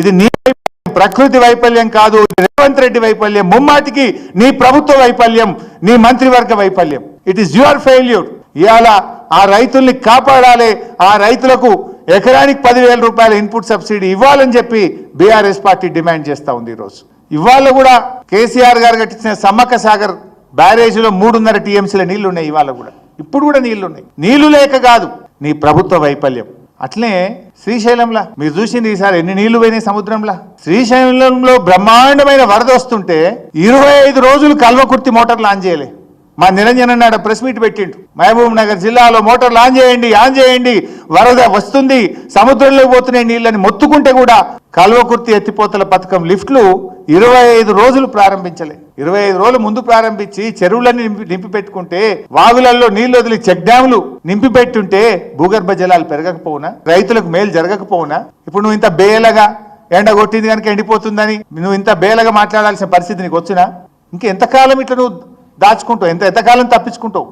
ఇది నీ వైఫల్యం, ప్రకృతి వైఫల్యం కాదు రేవంత్ రెడ్డి వైఫల్యం. ముమ్మాటికి నీ ప్రభుత్వ వైఫల్యం నీ మంత్రివర్గ వైఫల్యం. ఇట్ ఈస్ యువర్ ఫెయిల్యూర్ ఇవాళ ఆ రైతుల్ని కాపాడాలి. ఆ రైతులకు ఎకరానికి పదివేల రూపాయల ఇన్పుట్ సబ్సిడీ ఇవ్వాలని చెప్పి బీఆర్ఎస్ పార్టీ డిమాండ్ చేస్తా ఉంది ఈరోజు. ఇవాళ కూడా కేసీఆర్ గారు కట్టించిన సమ్మక్క సాగర్ బ్యారేజీలో మూడున్నర టీఎంసీల నీళ్ళు ఉన్నాయి ఇవాళ కూడా. ఇప్పుడు కూడా నీళ్ళున్నాయి. నీళ్ళు లేక కాదు నీ ప్రభుత్వ వైఫల్యం. అట్లే శ్రీశైలంలా. మీరు చూసింది ఈసారి ఎన్ని నీళ్ళు పోయినాయి సముద్రంలా. శ్రీశైలంలో బ్రహ్మాండమైన వరద వస్తుంటే ఇరవై ఐదు రోజులు కల్వకుర్తి మోటార్లు ఆన్ చేయలే. మా నిరంజన్ అన్నాడు ప్రెస్ మీట్ పెట్టిండు. మహబూబ్ నగర్ జిల్లాలో మోటార్లు ఆన్ చేయండి ఆన్ చేయండి వరద వస్తుంది సముద్రంలో పోతున్నాయి నీళ్ళని మొత్తుకుంటే కూడా కల్వకుర్తి ఎత్తిపోతల పథకం లిఫ్ట్లు ఇరవై ఐదు రోజులు ప్రారంభించలే. ఇరవై ఐదు రోజులు ముందు ప్రారంభించి చెరువులన్నీ నింపి నింపి పెట్టుకుంటే వాగులలో నీళ్ళు వదిలి చెక్ డ్యాములు నింపి పెట్టుంటే భూగర్భ జలాలు పెరగకపోవునా? రైతులకు మేలు జరగకపోవునా? ఇప్పుడు నువ్వు ఇంత బేలగా ఎండ కొట్టింది కనుక ఎండిపోతుందని నువ్వు ఇంత బేలగా మాట్లాడాల్సిన పరిస్థితి నీకు వచ్చినా ఇంకెంతకాలం ఇట్లా నువ్వు దాచుకుంటావు. ఎంత ఎంతకాలం తప్పించుకుంటావు?